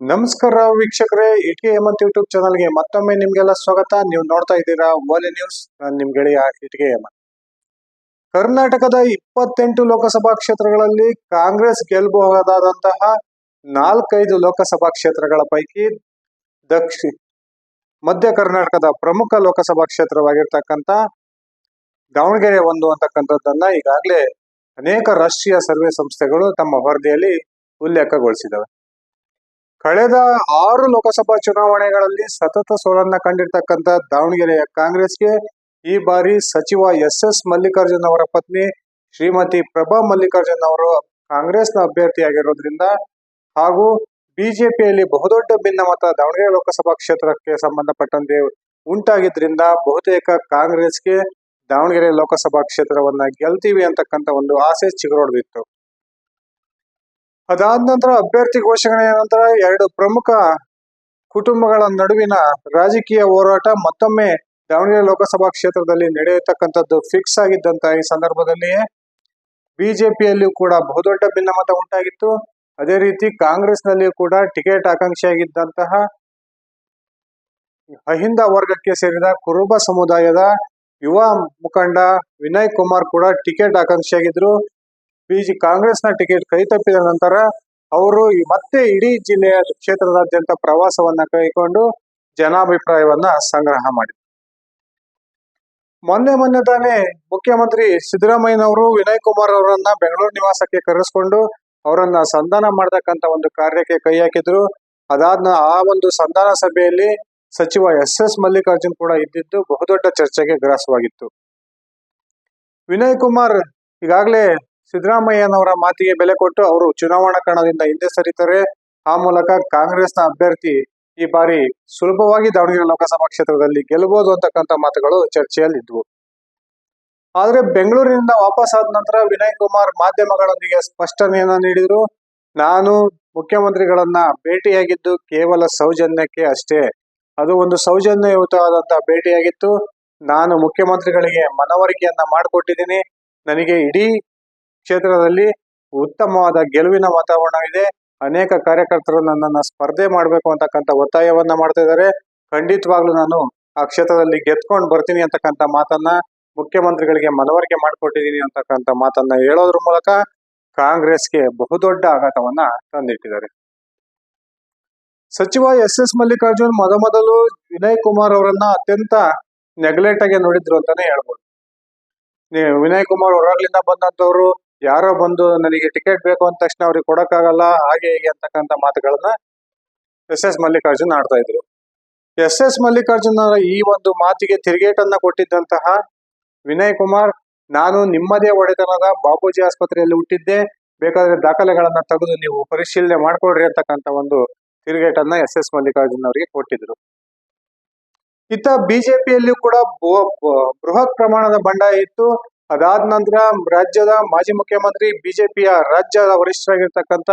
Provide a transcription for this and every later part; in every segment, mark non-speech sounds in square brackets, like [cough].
ನಮಸ್ಕಾರ ವೀಕ್ಷಕರೇ ಇಟ್ಕೆ ಹೇಮಂತ್ ಯೂಟ್ಯೂಬ್ ಚಾನಲ್ಗೆ ಮತ್ತೊಮ್ಮೆ ನಿಮ್ಗೆಲ್ಲ ಸ್ವಾಗತ. ನೀವು ನೋಡ್ತಾ ಇದ್ದೀರಾ ಓಲೆ ನ್ಯೂಸ್ ನಾನು ನಿಮ್ ಗೆಳೆಯ ಇಟಿಗೆ ಹೇಮಂತ್. ಕರ್ನಾಟಕದ ಇಪ್ಪತ್ತೆಂಟು ಲೋಕಸಭಾ ಕ್ಷೇತ್ರಗಳಲ್ಲಿ ಕಾಂಗ್ರೆಸ್ ಗೆಲ್ಲಬಹುದಾದಂತಹ ನಾಲ್ಕೈದು ಲೋಕಸಭಾ ಕ್ಷೇತ್ರಗಳ ಪೈಕಿ ದಕ್ಷಿಣ ಮಧ್ಯ ಕರ್ನಾಟಕದ ಪ್ರಮುಖ ಲೋಕಸಭಾ ಕ್ಷೇತ್ರವಾಗಿರ್ತಕ್ಕಂಥ ದಾವಣಗೆರೆ ಒಂದು ಅಂತಕ್ಕಂಥದ್ದನ್ನ ಈಗಾಗಲೇ ಅನೇಕ ರಾಷ್ಟ್ರೀಯ ಸರ್ವೆ ಸಂಸ್ಥೆಗಳು ತಮ್ಮ ವರದಿಯಲ್ಲಿ ಉಲ್ಲೇಖಗೊಳಿಸಿದವೆ. ಕಳೆದ ಆರು ಲೋಕಸಭಾ ಚುನಾವಣೆಗಳಲ್ಲಿ ಸತತ ಸೋಲನ್ನ ಕಂಡಿರ್ತಕ್ಕಂಥ ದಾವಣಗೆರೆಯ ಕಾಂಗ್ರೆಸ್ಗೆ ಈ ಬಾರಿ ಸಚಿವ ಎಸ್ ಎಸ್ ಮಲ್ಲಿಕಾರ್ಜುನ್ ಅವರ ಪತ್ನಿ ಶ್ರೀಮತಿ ಪ್ರಭಾ ಮಲ್ಲಿಕಾರ್ಜುನ್ ಅವರು ಕಾಂಗ್ರೆಸ್ನ ಅಭ್ಯರ್ಥಿಯಾಗಿರೋದ್ರಿಂದ ಹಾಗೂ ಬಿಜೆಪಿಯಲ್ಲಿ ಬಹುದೊಡ್ಡ ಭಿನ್ನಮತ ದಾವಣಗೆರೆ ಲೋಕಸಭಾ ಕ್ಷೇತ್ರಕ್ಕೆ ಸಂಬಂಧಪಟ್ಟಂತೆ ಉಂಟಾಗಿದ್ರಿಂದ ಬಹುತೇಕ ಕಾಂಗ್ರೆಸ್ಗೆ ದಾವಣಗೆರೆ ಲೋಕಸಭಾ ಕ್ಷೇತ್ರವನ್ನ ಗೆಲ್ತೀವಿ ಅಂತಕ್ಕಂಥ ಒಂದು ಆಸೆ ಚಿಗುರೊಡೆದಿತ್ತು. ಅದಾದ ನಂತರ ಅಭ್ಯರ್ಥಿ ಘೋಷಣೆ ನಂತರ ಎರಡು ಪ್ರಮುಖ ಕುಟುಂಬಗಳ ನಡುವಿನ ರಾಜಕೀಯ ಹೋರಾಟ ಮತ್ತೊಮ್ಮೆ ದಾವಣಗೆರೆ ಲೋಕಸಭಾ ಕ್ಷೇತ್ರದಲ್ಲಿ ನಡೆಯತಕ್ಕಂಥದ್ದು ಫಿಕ್ಸ್ ಆಗಿದ್ದಂತ ಈ ಸಂದರ್ಭದಲ್ಲಿಯೇ ಬಿಜೆಪಿಯಲ್ಲಿಯೂ ಕೂಡ ಬಹುದೊಡ್ಡ ಭಿನ್ನಮತ ಉಂಟಾಗಿತ್ತು. ಅದೇ ರೀತಿ ಕಾಂಗ್ರೆಸ್ನಲ್ಲಿಯೂ ಕೂಡ ಟಿಕೆಟ್ ಆಕಾಂಕ್ಷಿಯಾಗಿದ್ದಂತಹ ಅಹಿಂದ ವರ್ಗಕ್ಕೆ ಸೇರಿದ ಕುರುಬ ಸಮುದಾಯದ ಯುವ ಮುಖಂಡ ವಿನಯ್ ಕುಮಾರ್ ಕೂಡ ಟಿಕೆಟ್ ಆಕಾಂಕ್ಷಿಯಾಗಿದ್ರು ಬಿಜಿ ಕಾಂಗ್ರೆಸ್ನ ಟಿಕೆಟ್ ಕೈ ತಪ್ಪಿದ ನಂತರ ಅವರು ಮತ್ತೆ ಇಡೀ ಜಿಲ್ಲೆಯ ಕ್ಷೇತ್ರದಾದ್ಯಂತ ಪ್ರವಾಸವನ್ನ ಕೈಗೊಂಡು ಜನಾಭಿಪ್ರಾಯವನ್ನ ಸಂಗ್ರಹ ಮಾಡಿದ್ರು. ಮೊನ್ನೆ ಮೊನ್ನೆ ತಾನೇ ಮುಖ್ಯಮಂತ್ರಿ ಸಿದ್ದರಾಮಯ್ಯನವರು, ವಿನಯ್ ಕುಮಾರ್ ಅವರನ್ನ ಬೆಂಗಳೂರು ನಿವಾಸಕ್ಕೆ ಕರೆಸ್ಕೊಂಡು ಅವರನ್ನ ಸಂಧಾನ ಮಾಡತಕ್ಕಂತ ಒಂದು ಕಾರ್ಯಕ್ಕೆ ಕೈ ಹಾಕಿದ್ರು. ಅದಾದ ಆ ಒಂದು ಸಂಧಾನ ಸಭೆಯಲ್ಲಿ ಸಚಿವ ಎಸ್ ಎಸ್ ಮಲ್ಲಿಕಾರ್ಜುನ್ ಕೂಡ ಇದ್ದಿದ್ದು ಬಹುದೊಡ್ಡ ಚರ್ಚೆಗೆ ಗ್ರಾಸವಾಗಿತ್ತು. ವಿನಯ್ ಕುಮಾರ್ ಈಗಾಗಲೇ ಸಿದ್ದರಾಮಯ್ಯನವರ ಮಾತಿಗೆ ಬೆಲೆ ಕೊಟ್ಟು ಅವರು ಚುನಾವಣಾ ಕಣದಿಂದ ಹಿಂದೆ ಸರಿತಾರೆ, ಆ ಮೂಲಕ ಕಾಂಗ್ರೆಸ್ನ ಅಭ್ಯರ್ಥಿ ಈ ಬಾರಿ ಸುಲಭವಾಗಿ ದಾವಣಗೆರೆ ಲೋಕಸಭಾ ಕ್ಷೇತ್ರದಲ್ಲಿ ಗೆಲ್ಲಬಹುದು ಅಂತಕ್ಕಂಥ ಮಾತುಗಳು ಚರ್ಚೆಯಲ್ಲಿದ್ವು. ಆದ್ರೆ ಬೆಂಗಳೂರಿನಿಂದ ವಾಪಸ್ ಆದ ನಂತರ ವಿನಯ್ ಕುಮಾರ್ ಮಾಧ್ಯಮಗಳೊಂದಿಗೆ ಸ್ಪಷ್ಟನೆಯನ್ನ ನೀಡಿದ್ರು. ನಾನು ಮುಖ್ಯಮಂತ್ರಿಗಳನ್ನ ಭೇಟಿಯಾಗಿದ್ದು ಕೇವಲ ಸೌಜನ್ಯಕ್ಕೆ ಅಷ್ಟೇ. ಅದು ಒಂದು ಸೌಜನ್ಯಯುತವಾದಂತಹ ಭೇಟಿಯಾಗಿತ್ತು. ನಾನು ಮುಖ್ಯಮಂತ್ರಿಗಳಿಗೆ ಮನವರಿಕೆಯನ್ನ ಮಾಡಿಕೊಟ್ಟಿದ್ದೀನಿ. ನನಗೆ ಇಡೀ ಕ್ಷೇತ್ರದಲ್ಲಿ ಉತ್ತಮವಾದ ಗೆಲುವಿನ ವಾತಾವರಣವಿದೆ. ಅನೇಕ ಕಾರ್ಯಕರ್ತರು ನನ್ನನ್ನು ಸ್ಪರ್ಧೆ ಮಾಡಬೇಕು ಅಂತಕ್ಕಂಥ ಒತ್ತಾಯವನ್ನ ಮಾಡ್ತಾ ಇದ್ದಾರೆ. ಖಂಡಿತವಾಗ್ಲೂ ನಾನು ಆ ಕ್ಷೇತ್ರದಲ್ಲಿ ಗೆದ್ಕೊಂಡು ಬರ್ತೀನಿ ಅಂತಕ್ಕಂಥ ಮಾತನ್ನ ಮುಖ್ಯಮಂತ್ರಿಗಳಿಗೆ ಮನವರಿಕೆ ಮಾಡಿಕೊಟ್ಟಿದ್ದೀನಿ ಅಂತಕ್ಕಂಥ ಮಾತನ್ನ ಹೇಳೋದ್ರ ಮೂಲಕ ಕಾಂಗ್ರೆಸ್ಗೆ ಬಹುದೊಡ್ಡ ಆಘಾತವನ್ನ ತಂದಿಟ್ಟಿದ್ದಾರೆ. ಸಚಿವ ಎಸ್ ಎಸ್ ಮಲ್ಲಿಕಾರ್ಜುನ್ ಮೊದಮೊದಲು ವಿನಯ್ ಕುಮಾರ್ ಅವರನ್ನ ಅತ್ಯಂತ ನೆಗ್ಲೆಕ್ಟ್ ಆಗಿ ನೋಡಿದ್ರು ಅಂತಾನೆ ಹೇಳ್ಬೋದು. ವಿನಯ್ ಕುಮಾರ್ ಹೊರಗ್ಲಿಂದ ಬಂದಂತವ್ರು ಯಾರೋ ಬಂದು ನನಗೆ ಟಿಕೆಟ್ ಬೇಕು ಅಂದ ತಕ್ಷಣ ಅವ್ರಿಗೆ ಕೊಡಕ್ಕಾಗಲ್ಲ, ಹಾಗೆ ಹೀಗೆ ಅಂತಕ್ಕಂಥ ಮಾತುಗಳನ್ನ ಎಸ್ ಎಸ್ ಮಲ್ಲಿಕಾರ್ಜುನ್ ಆಡ್ತಾ ಇದ್ರು. ಎಸ್ ಎಸ್ ಮಲ್ಲಿಕಾರ್ಜುನ್ ಅವರ ಈ ಒಂದು ಮಾತಿಗೆ ತಿರುಗೇಟನ್ನ ಕೊಟ್ಟಿದ್ದಂತಹ ವಿನಯ್ ಕುಮಾರ್, ನಾನು ನಿಮ್ಮದೇ ಒಡೆತನದ ಬಾಪೂಜಿ ಆಸ್ಪತ್ರೆಯಲ್ಲಿ ಹುಟ್ಟಿದ್ದೆ, ಬೇಕಾದ್ರೆ ದಾಖಲೆಗಳನ್ನ ತೆಗೆದು ನೀವು ಪರಿಶೀಲನೆ ಮಾಡ್ಕೊಡ್ರಿ ಅಂತಕ್ಕಂಥ ಒಂದು ತಿರುಗೇಟನ್ನ ಎಸ್ ಎಸ್ ಮಲ್ಲಿಕಾರ್ಜುನ್ ಅವರಿಗೆ ಕೊಟ್ಟಿದ್ರು. ಇತ್ತ ಬಿಜೆಪಿಯಲ್ಲಿಯೂ ಕೂಡ ಬೃಹತ್ ಪ್ರಮಾಣದ ಬಂಡಾಯ ಇತ್ತು. ಅದಾದ ನಂತರ ರಾಜ್ಯದ ಮಾಜಿ ಮುಖ್ಯಮಂತ್ರಿ, ಬಿಜೆಪಿಯ ರಾಜ್ಯದ ವರಿಷ್ಠರಾಗಿರ್ತಕ್ಕಂಥ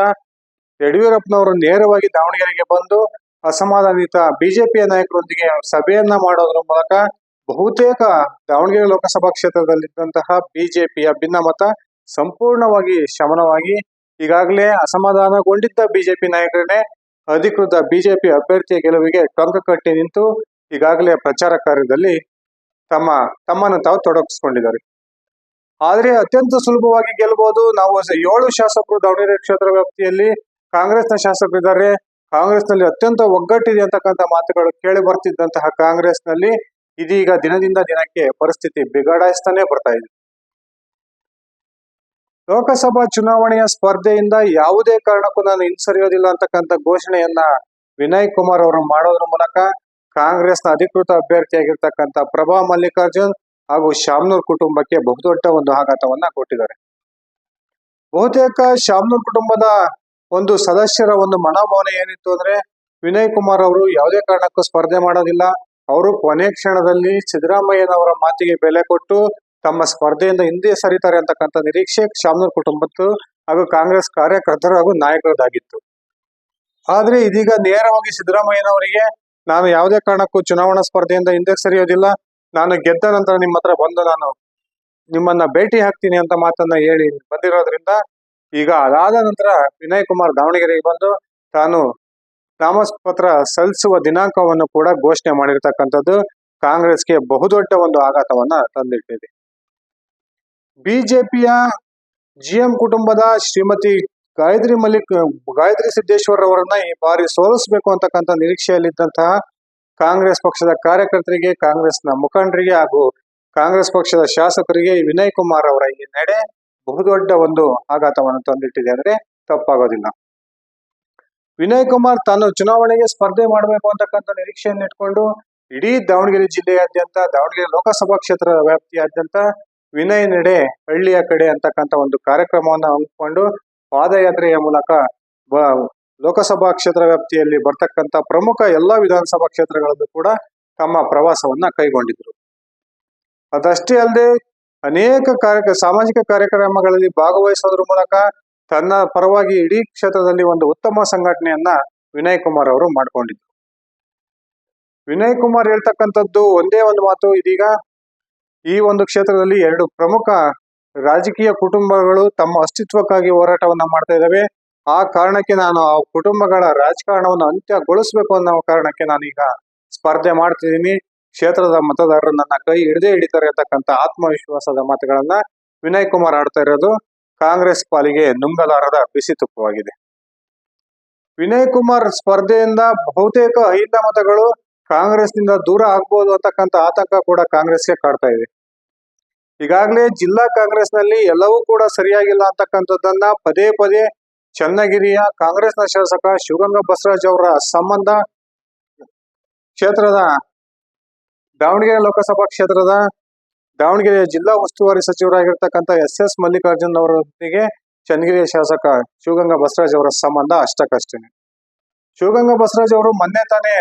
ಯಡಿಯೂರಪ್ಪನವರು ನೇರವಾಗಿ ದಾವಣಗೆರೆಗೆ ಬಂದು ಅಸಮಾಧಾನಿತ ಬಿಜೆಪಿಯ ನಾಯಕರೊಂದಿಗೆ ಸಭೆಯನ್ನ ಮಾಡೋದ್ರ ಮೂಲಕ ಬಹುತೇಕ ದಾವಣಗೆರೆ ಲೋಕಸಭಾ ಕ್ಷೇತ್ರದಲ್ಲಿದ್ದಂತಹ ಬಿಜೆಪಿಯ ಭಿನ್ನಮತ ಸಂಪೂರ್ಣವಾಗಿ ಶಮನವಾಗಿ ಈಗಾಗಲೇ ಅಸಮಾಧಾನಗೊಂಡಿದ್ದ ಬಿಜೆಪಿ ನಾಯಕರನ್ನೇ ಅಧಿಕೃತ ಬಿಜೆಪಿ ಅಭ್ಯರ್ಥಿಯ ಗೆಲುವಿಗೆ ಟೊಂಕ ಕಟ್ಟಿ ನಿಂತು ಈಗಾಗಲೇ ಪ್ರಚಾರ ಕಾರ್ಯದಲ್ಲಿ ತಮ್ಮ ತಮ್ಮನ್ನು ತಾವು ತೊಡಗಿಸ್ಕೊಂಡಿದ್ದಾರೆ. ಆದ್ರೆ ಅತ್ಯಂತ ಸುಲಭವಾಗಿ ಗೆಲ್ಲಬಹುದು ನಾವು ಏಳು ಶಾಸಕರು ದಾವಣಗೆರೆ ಕ್ಷೇತ್ರ ವ್ಯಾಪ್ತಿಯಲ್ಲಿ ಕಾಂಗ್ರೆಸ್ನ ಶಾಸಕರಿದ್ದಾರೆ. ಕಾಂಗ್ರೆಸ್ನಲ್ಲಿ ಅತ್ಯಂತ ಒಗ್ಗಟ್ಟಿದೆ ಅಂತಕ್ಕಂಥ ಮಾತುಗಳು ಕೇಳಿ ಬರ್ತಿದ್ದಂತಹ ಕಾಂಗ್ರೆಸ್ನಲ್ಲಿ ಇದೀಗ ದಿನದಿಂದ ದಿನಕ್ಕೆ ಪರಿಸ್ಥಿತಿ ಬಿಗಡಾಯಿಸ್ತಾನೆ ಬರ್ತಾ ಇದೆ. ಲೋಕಸಭಾ ಚುನಾವಣೆಯ ಸ್ಪರ್ಧೆಯಿಂದ ಯಾವುದೇ ಕಾರಣಕ್ಕೂ ನಾನು ಹಿಂಸರಿಯೋದಿಲ್ಲ ಅಂತಕ್ಕಂಥ ಘೋಷಣೆಯನ್ನ ವಿನಯ್ ಕುಮಾರ್ ಅವರು ಮಾಡೋದ್ರ ಮೂಲಕ ಕಾಂಗ್ರೆಸ್ನ ಅಧಿಕೃತ ಅಭ್ಯರ್ಥಿಯಾಗಿರ್ತಕ್ಕಂಥ ಪ್ರಭಾ ಮಲ್ಲಿಕಾರ್ಜುನ್ ಹಾಗೂ ಶಾಮ್ನೂರ್ ಕುಟುಂಬಕ್ಕೆ ಬಹುದೊಡ್ಡ ಒಂದು ಆಘಾತವನ್ನ ಕೊಟ್ಟಿದ್ದಾರೆ. ಬಹುತೇಕ ಶಾಮ್ನೂರ್ ಕುಟುಂಬದ ಒಂದು ಸದಸ್ಯರ ಒಂದು ಮನೋಭಾವನೆ ಏನಿತ್ತು ಅಂದ್ರೆ, ವಿನಯ್ ಕುಮಾರ್ ಅವರು ಯಾವುದೇ ಕಾರಣಕ್ಕೂ ಸ್ಪರ್ಧೆ ಮಾಡೋದಿಲ್ಲ. ಅವರು ಕೊನೆ ಕ್ಷಣದಲ್ಲಿ ಸಿದ್ದರಾಮಯ್ಯನವರ ಮಾತಿಗೆ ಬೆಲೆ ಕೊಟ್ಟು ತಮ್ಮ ಸ್ಪರ್ಧೆಯಿಂದ ಹಿಂದೆ ಸರಿತಾರೆ ಅಂತಕ್ಕಂಥ ನಿರೀಕ್ಷೆ ಶಾಮ್ನೂರ್ ಕುಟುಂಬದ್ದು ಹಾಗೂ ಕಾಂಗ್ರೆಸ್ ಕಾರ್ಯಕರ್ತರು ಹಾಗೂ ನಾಯಕರದ್ದಾಗಿತ್ತು. ಆದ್ರೆ ಇದೀಗ ನೇರವಾಗಿ ಸಿದ್ದರಾಮಯ್ಯನವರಿಗೆ ನಾನು ಯಾವುದೇ ಕಾರಣಕ್ಕೂ ಚುನಾವಣಾ ಸ್ಪರ್ಧೆಯಿಂದ ಹಿಂದೆ ಸರಿಯೋದಿಲ್ಲ. ನಾನು ಗೆದ್ದ ನಂತರ ನಿಮ್ಮ ಹತ್ರ ಬಂದು ನಾನು ನಿಮ್ಮನ್ನ ಭೇಟಿ ಹಾಕ್ತೀನಿ ಅಂತ ಮಾತನ್ನ ಹೇಳಿ ಬಂದಿರೋದ್ರಿಂದ ಈಗ ಅದಾದ ನಂತರ ವಿನಯ್ ಕುಮಾರ್ ದಾವಣಗೆರೆಗೆ ಬಂದು ತಾನು ನಾಮಪತ್ರ ಸಲ್ಲಿಸುವ ದಿನಾಂಕವನ್ನು ಕೂಡ ಘೋಷಣೆ ಮಾಡಿರ್ತಕ್ಕಂಥದ್ದು ಕಾಂಗ್ರೆಸ್ಗೆ ಬಹುದೊಡ್ಡ ಒಂದು ಆಘಾತವನ್ನ ತಂದಿಟ್ಟಿದೆ. ಬಿಜೆಪಿಯ ಜಿಎಂ ಕುಟುಂಬದ ಶ್ರೀಮತಿ ಗಾಯತ್ರಿ ಮಲ್ಲಿಕ್, ಗಾಯತ್ರಿ ಸಿದ್ದೇಶ್ವರ್ ಅವರನ್ನ ಈ ಬಾರಿ ಸೋಲಿಸಬೇಕು ಅಂತಕ್ಕಂಥ ನಿರೀಕ್ಷೆಯಲ್ಲಿದ್ದಂತಹ ಕಾಂಗ್ರೆಸ್ ಪಕ್ಷದ ಕಾರ್ಯಕರ್ತರಿಗೆ, ಕಾಂಗ್ರೆಸ್ನ ಮುಖಂಡರಿಗೆ ಹಾಗೂ ಕಾಂಗ್ರೆಸ್ ಪಕ್ಷದ ಶಾಸಕರಿಗೆ ವಿನಯ್ ಕುಮಾರ್ ಅವರ ಈ ನಡೆ ಬಹುದೊಡ್ಡ ಒಂದು ಆಘಾತವನ್ನು ತಂದಿಟ್ಟಿದೆ ಅಂದ್ರೆ ತಪ್ಪಾಗೋದಿಲ್ಲ. ವಿನಯ್ ಕುಮಾರ್ ತಾನು ಚುನಾವಣೆಗೆ ಸ್ಪರ್ಧೆ ಮಾಡಬೇಕು ಅಂತಕ್ಕಂಥ ನಿರೀಕ್ಷೆಯನ್ನು ಇಟ್ಕೊಂಡು ಇಡೀ ದಾವಣಗೆರೆ ಜಿಲ್ಲೆಯಾದ್ಯಂತ, ದಾವಣಗೆರೆ ಲೋಕಸಭಾ ಕ್ಷೇತ್ರ ವ್ಯಾಪ್ತಿಯಾದ್ಯಂತ ವಿನಯ್ ನಡೆ ಹಳ್ಳಿಯ ಕಡೆ ಅಂತಕ್ಕಂಥ ಒಂದು ಕಾರ್ಯಕ್ರಮವನ್ನು ಹಮ್ಮಿಕೊಂಡು ಪಾದಯಾತ್ರೆಯ ಮೂಲಕ ಲೋಕಸಭಾ ಕ್ಷೇತ್ರ ವ್ಯಾಪ್ತಿಯಲ್ಲಿ ಬರ್ತಕ್ಕಂಥ ಪ್ರಮುಖ ಎಲ್ಲ ವಿಧಾನಸಭಾ ಕ್ಷೇತ್ರಗಳಲ್ಲೂ ಕೂಡ ತಮ್ಮ ಪ್ರವಾಸವನ್ನ ಕೈಗೊಂಡಿದ್ರು. ಅದಷ್ಟೇ ಅಲ್ಲದೆ ಅನೇಕ ಕಾರ್ಯ, ಸಾಮಾಜಿಕ ಕಾರ್ಯಕ್ರಮಗಳಲ್ಲಿ ಭಾಗವಹಿಸೋದ್ರ ಮೂಲಕ ತನ್ನ ಪರವಾಗಿ ಇಡೀ ಕ್ಷೇತ್ರದಲ್ಲಿ ಒಂದು ಉತ್ತಮ ಸಂಘಟನೆಯನ್ನ ವಿನಯ್ ಕುಮಾರ್ ಅವರು ಮಾಡ್ಕೊಂಡಿದ್ರು. ವಿನಯ್ ಕುಮಾರ್ ಹೇಳ್ತಕ್ಕಂಥದ್ದು ಒಂದೇ ಒಂದು ಮಾತು, ಇದೀಗ ಈ ಒಂದು ಕ್ಷೇತ್ರದಲ್ಲಿ ಎರಡು ಪ್ರಮುಖ ರಾಜಕೀಯ ಕುಟುಂಬಗಳು ತಮ್ಮ ಅಸ್ತಿತ್ವಕ್ಕಾಗಿ ಹೋರಾಟವನ್ನ ಮಾಡ್ತಾ ಇದ್ದಾವೆ ಆ ಕಾರಣಕ್ಕೆ ನಾನು ಆ ಕುಟುಂಬಗಳ ರಾಜಕಾರಣವನ್ನು ಅಂತ್ಯಗೊಳಿಸಬೇಕು ಅನ್ನೋ ಕಾರಣಕ್ಕೆ ನಾನೀಗ ಸ್ಪರ್ಧೆ ಮಾಡ್ತಿದ್ದೀನಿ. ಕ್ಷೇತ್ರದ ಮತದಾರರು ನನ್ನ ಕೈ ಹಿಡದೇ ಹಿಡಿತಾರೆ ಅಂತಕ್ಕಂಥ ಆತ್ಮವಿಶ್ವಾಸದ ಮಾತುಗಳನ್ನ ವಿನಯ್ ಕುಮಾರ್ ಆಡ್ತಾ ಇರೋದು. ಕಾಂಗ್ರೆಸ್ ಪಾಲಿಗೆ ನುಂಗಲಾರದ ಬಿಸಿ ತುಪ್ಪವಾಗಿದೆ. ವಿನಯ್ ಕುಮಾರ್ ಸ್ಪರ್ಧೆಯಿಂದ ಬಹುತೇಕ ಐದ ಮತಗಳು ಕಾಂಗ್ರೆಸ್ನಿಂದ ದೂರ ಆಗ್ಬೋದು ಅಂತಕ್ಕಂಥ ಆತಂಕ ಕೂಡ ಕಾಂಗ್ರೆಸ್ಗೆ ಕಾಡ್ತಾ ಇದೆ. ಈಗಾಗಲೇ ಜಿಲ್ಲಾ ಕಾಂಗ್ರೆಸ್ನಲ್ಲಿ ಎಲ್ಲವೂ ಕೂಡ ಸರಿಯಾಗಿಲ್ಲ ಅಂತಕ್ಕಂಥದ್ದನ್ನ ಪದೇ ಪದೇ ಚನ್ನಗಿರಿಯ ಕಾಂಗ್ರೆಸ್ನ ಶಾಸಕ ಶಿವಗಂಗಾ ಬಸವರಾಜ್ ಅವರ ಸಂಬಂಧ ಕ್ಷೇತ್ರದ ದಾವಣಗೆರೆ ಲೋಕಸಭಾ ಕ್ಷೇತ್ರದ ದಾವಣಗೆರೆ ಜಿಲ್ಲಾ ಉಸ್ತುವಾರಿ ಸಚಿವರಾಗಿರ್ತಕ್ಕಂಥ ಎಸ್ ಎಸ್ ಮಲ್ಲಿಕಾರ್ಜುನ್ ಅವರೊಂದಿಗೆ ಚನ್ನಗಿರಿಯ ಶಾಸಕ ಶಿವಗಂಗಾ ಬಸವರಾಜ್ ಅವರ ಸಂಬಂಧ ಅಷ್ಟಕ್ಕಷ್ಟೇನೆ ಶಿವಗಂಗಾ ಬಸವರಾಜ್ ಅವರು ಮೊನ್ನೆ ತಾನೇ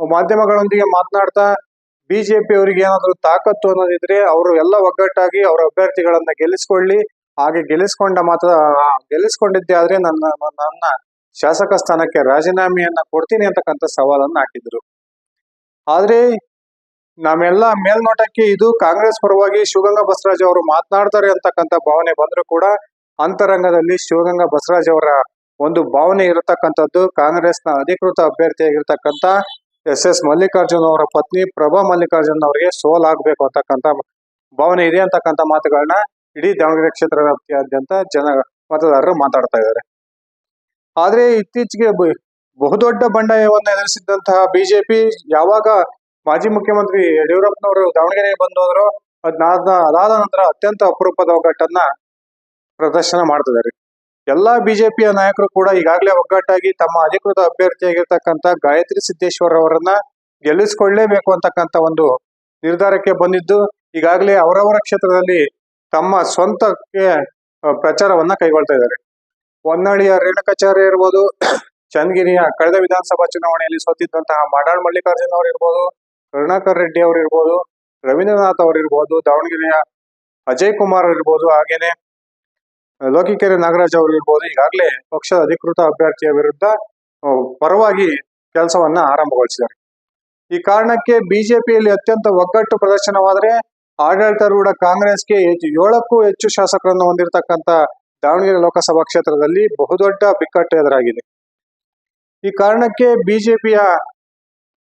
ಮಾಧ್ಯಮಗಳೊಂದಿಗೆ ಮಾತನಾಡ್ತಾ ಬಿಜೆಪಿ ಅವರಿಗೆ ಏನಾದ್ರು ತಾಕತ್ತು ಅನ್ನೋದಿದ್ರೆ ಅವರು ಎಲ್ಲ ಒಗ್ಗಟ್ಟಾಗಿ ಅವರ ಅಭ್ಯರ್ಥಿಗಳನ್ನ ಗೆಲ್ಲಿಸ್ಕೊಳ್ಳಿ ಹಾಗೆ ಗೆಲ್ಲಿಸ್ಕೊಂಡ ಮಾತ್ರ, ಗೆಲ್ಲಿಸ್ಕೊಂಡಿದ್ದೆ ಆದ್ರೆ ನನ್ನ ನನ್ನ ಶಾಸಕ ಸ್ಥಾನಕ್ಕೆ ರಾಜೀನಾಮೆಯನ್ನ ಕೊಡ್ತೀನಿ ಅಂತಕ್ಕಂಥ ಸವಾಲನ್ನ ಹಾಕಿದ್ರು. ಆದ್ರೆ ನಮ್ಮೆಲ್ಲ ಮೇಲ್ನೋಟಕ್ಕೆ ಇದು ಕಾಂಗ್ರೆಸ್ ಪರವಾಗಿ ಶಿವಗಂಗಾ ಬಸವರಾಜ್ ಅವರು ಮಾತನಾಡ್ತಾರೆ ಅಂತಕ್ಕಂಥ ಭಾವನೆ ಬಂದ್ರು ಕೂಡ ಅಂತರಂಗದಲ್ಲಿ ಶಿವಗಂಗಾ ಬಸವರಾಜ್ ಅವರ ಒಂದು ಭಾವನೆ ಇರತಕ್ಕಂಥದ್ದು ಕಾಂಗ್ರೆಸ್ನ ಅಧಿಕೃತ ಅಭ್ಯರ್ಥಿಯಾಗಿರ್ತಕ್ಕಂಥ ಎಸ್ ಎಸ್ ಮಲ್ಲಿಕಾರ್ಜುನ್ ಅವರ ಪತ್ನಿ ಪ್ರಭಾ ಮಲ್ಲಿಕಾರ್ಜುನ್ ಅವರಿಗೆ ಸೋಲಾಗಬೇಕು ಅಂತಕ್ಕಂಥ ಭಾವನೆ ಇದೆ ಅಂತಕ್ಕಂಥ ಮಾತುಗಳನ್ನ ಇಡೀ ದಾವಣಗೆರೆ ಕ್ಷೇತ್ರ ವ್ಯಾಪ್ತಿಯಾದ್ಯಂತ ಜನ ಮತದಾರರು ಮಾತಾಡ್ತಾ ಇದ್ದಾರೆ. ಆದ್ರೆ ಇತ್ತೀಚೆಗೆ ಬಹುದೊಡ್ಡ ಬಂಡಾಯವನ್ನು ಎದುರಿಸಿದ್ದಂತಹ ಬಿಜೆಪಿ ಯಾವಾಗ ಮಾಜಿ ಮುಖ್ಯಮಂತ್ರಿ ಯಡಿಯೂರಪ್ಪನವರು ದಾವಣಗೆರೆಗೆ ಬಂದು ಹೋದ್ರು ಅದಾದ ನಂತರ ಅತ್ಯಂತ ಅಪರೂಪದ ಒಗ್ಗಟ್ಟನ್ನ ಪ್ರದರ್ಶನ ಮಾಡ್ತಿದ್ದಾರೆ ಎಲ್ಲಾ ಬಿಜೆಪಿಯ ನಾಯಕರು ಕೂಡ ಈಗಾಗಲೇ ಒಗ್ಗಟ್ಟಾಗಿ ತಮ್ಮ ಅಧಿಕೃತ ಅಭ್ಯರ್ಥಿಯಾಗಿರ್ತಕ್ಕಂಥ ಗಾಯತ್ರಿ ಸಿದ್ದೇಶ್ವರ್ ಅವರನ್ನ ಗೆಲ್ಲಿಸಿಕೊಳ್ಳೇಬೇಕು ಅಂತಕ್ಕಂಥ ಒಂದು ನಿರ್ಧಾರಕ್ಕೆ ಬಂದಿದ್ದು, ಈಗಾಗಲೇ ಅವರವರ ಕ್ಷೇತ್ರದಲ್ಲಿ ತಮ್ಮ ಸ್ವಂತಕ್ಕೆ ಪ್ರಚಾರವನ್ನ ಕೈಗೊಳ್ತಾ ಇದ್ದಾರೆ. ಹೊನ್ನಳ್ಳಿಯ ರೇಣುಕಾಚಾರ್ಯ ಇರ್ಬೋದು, [clears throat] ಚನ್ನಗಿರಿಯ ಕಳೆದ ವಿಧಾನಸಭಾ ಚುನಾವಣೆಯಲ್ಲಿ ಸೋತಿದ್ದಂತಹ ಮಾಡಾಳ್ ಮಲ್ಲಿಕಾರ್ಜುನ್ ಅವರು ಇರ್ಬೋದು, ಕರುಣಾಕರ್ ರೆಡ್ಡಿ ಅವರು ಇರ್ಬೋದು, ರವೀಂದ್ರನಾಥ್ ಅವರು ಇರ್ಬೋದು, ದಾವಣಗೆರೆಯ ಅಜಯ್ ಕುಮಾರ್ ಇರ್ಬೋದು, ಹಾಗೇನೆ ಲೋಕಿಕೆರೆ ನಾಗರಾಜ್ ಅವರು ಇರ್ಬೋದು, ಈಗಾಗಲೇ ಪಕ್ಷದ ಅಧಿಕೃತ ಅಭ್ಯರ್ಥಿಯ ವಿರುದ್ಧ ಪರವಾಗಿ ಕೆಲಸವನ್ನ ಆರಂಭಗೊಳಿಸಿದ್ದಾರೆ. ಈ ಕಾರಣಕ್ಕೆ ಬಿಜೆಪಿಯಲ್ಲಿ ಅತ್ಯಂತ ಒಗ್ಗಟ್ಟು ಪ್ರದರ್ಶನವಾದರೆ ಆಡಳಿತಾರೂಢ ಕಾಂಗ್ರೆಸ್ಗೆ ಏಳಕ್ಕೂ ಹೆಚ್ಚು ಶಾಸಕರನ್ನು ಹೊಂದಿರತಕ್ಕಂತ ದಾವಣಗೆರೆ ಲೋಕಸಭಾ ಕ್ಷೇತ್ರದಲ್ಲಿ ಬಹುದೊಡ್ಡ ಬಿಕ್ಕಟ್ಟು ಎದುರಾಗಿದೆ. ಈ ಕಾರಣಕ್ಕೆ ಬಿಜೆಪಿಯ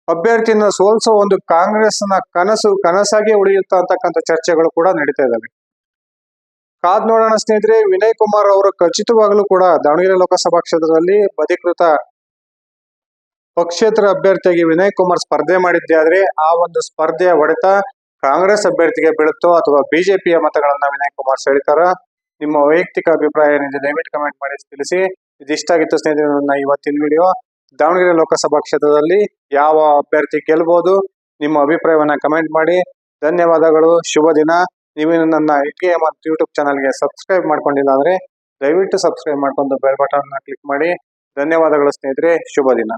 ಅಭ್ಯರ್ಥಿಯನ್ನು ಸೋಲಿಸೋ ಒಂದು ಕಾಂಗ್ರೆಸ್ನ ಕನಸು ಕನಸಾಗಿ ಉಳಿಯುತ್ತಾ ಅಂತಕ್ಕಂಥ ಚರ್ಚೆಗಳು ಕೂಡ ನಡೀತಾ ಇದ್ದಾವೆ. ಕಾದ್ ನೋಡೋಣ ಸ್ನೇಹಿತರೆ, ವಿನಯ್ ಕುಮಾರ್ ಅವರು ಖಚಿತವಾಗಲೂ ಕೂಡ ದಾವಣಗೆರೆ ಲೋಕಸಭಾ ಕ್ಷೇತ್ರದಲ್ಲಿ ಅಧಿಕೃತ ಪಕ್ಷೇತರ ಅಭ್ಯರ್ಥಿಯಾಗಿ ವಿನಯ್ ಕುಮಾರ್ ಸ್ಪರ್ಧೆ ಮಾಡಿದ್ದೆ, ಆದ್ರೆ ಆ ಒಂದು ಸ್ಪರ್ಧೆಯ ಹೊಡೆತ ಕಾಂಗ್ರೆಸ್ ಅಭ್ಯರ್ಥಿಗೆ ಬೀಳುತ್ತೋ ಅಥವಾ ಬಿಜೆಪಿಯ ಮತಗಳನ್ನ ವಿನಯ್ ಕುಮಾರ್ ಸೆಳಿತಾರ? ನಿಮ್ಮ ವೈಯಕ್ತಿಕ ಅಭಿಪ್ರಾಯ ಏನಿದೆ? ದಯವಿಟ್ಟು ಕಮೆಂಟ್ ಮಾಡಿ ತಿಳಿಸಿ. ಇದಿಷ್ಟ ಆಗಿತ್ತು ಸ್ನೇಹಿತರೆ ನನ್ನ ಇವತ್ತಿನ ವಿಡಿಯೋ ದಾವಣಗೆರೆ ಲೋಕಸಭಾ ಕ್ಷೇತ್ರದಲ್ಲಿ ಯಾವ ಅಭ್ಯರ್ಥಿ ಗೆಲ್ಬಹುದು ನಿಮ್ಮ ಅಭಿಪ್ರಾಯವನ್ನ ಕಮೆಂಟ್ ಮಾಡಿ. ಧನ್ಯವಾದಗಳು. ಶುಭ ದಿನ. ನೀವು ನನ್ನ ಇಟ್ಕೆ ಮತ್ತು ಯೂಟ್ಯೂಬ್ ಚಾನಲ್ಗೆ ಸಬ್ಸ್ಕ್ರೈಬ್ ಮಾಡ್ಕೊಂಡಿಲ್ಲ ಅಂದ್ರೆ ದಯವಿಟ್ಟು ಸಬ್ಸ್ಕ್ರೈಬ್ ಮಾಡ್ಕೊಂಡು ಬೆಲ್ ಬಟನ್ ಕ್ಲಿಕ್ ಮಾಡಿ. ಧನ್ಯವಾದಗಳು ಸ್ನೇಹಿತರೆ. ಶುಭ ದಿನ.